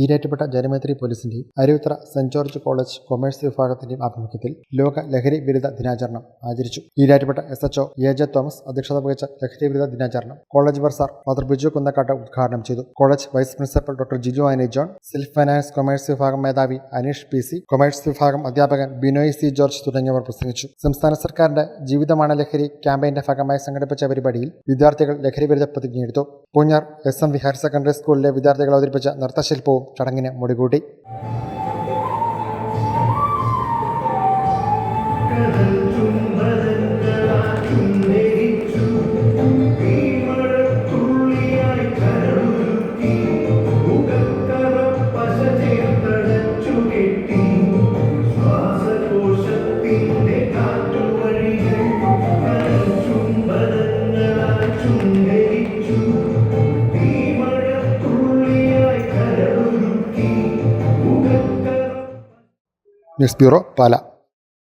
ഈരാറ്റുപേട്ട ജനമേത്രി പോലീസിന്റെയും Aruvithura saint George college commerce വിഭാഗത്തിന്റെയും ആഭിമുഖ്യത്തിൽ ലോക ലഹരി വിരുദ്ധ ദിനാചരണം ആചരിച്ചു. Erattupetta S HO A J Thomas അധ്യക്ഷത വഹിച്ച ലഹരി വിരുദ്ധ ദിനാചരണം college bursar father Biju Kunnakkattu ഉദ്ഘാടനം ചെയ്തു. College vice principal doctor Jiju Annie John self finance commerce വിഭാഗം മേധാവി അനീഷ് പി സി കൊമേഴ്സ് വിഭാഗം അധ്യാപകൻ ബിനോയ് സി ജോർജ് തുടങ്ങിയവർ പ്രസംഗിച്ചു. സംസ്ഥാന സർക്കാരിന്റെ ജീവിതമാണ് ലഹരി ക്യാമ്പയിന്റെ ഭാഗമായി സംഘടിപ്പിച്ച പരിപാടിയിൽ വിദ്യാർത്ഥികൾ ലഹരി വിരുദ്ധ പ്രതിജ്ഞയെടുത്തു. Poonjar S M Vihar secondary സ്കൂളിലെ വിദ്യാർത്ഥികൾ അവതരിപ്പിച്ച നൃത്തശില്പവും ചടങ്ങിന് മുടികൂട്ടി. ശ്വാസകോശത്തിന്റെ ന്യൂസ് ബ്യൂറോ പാല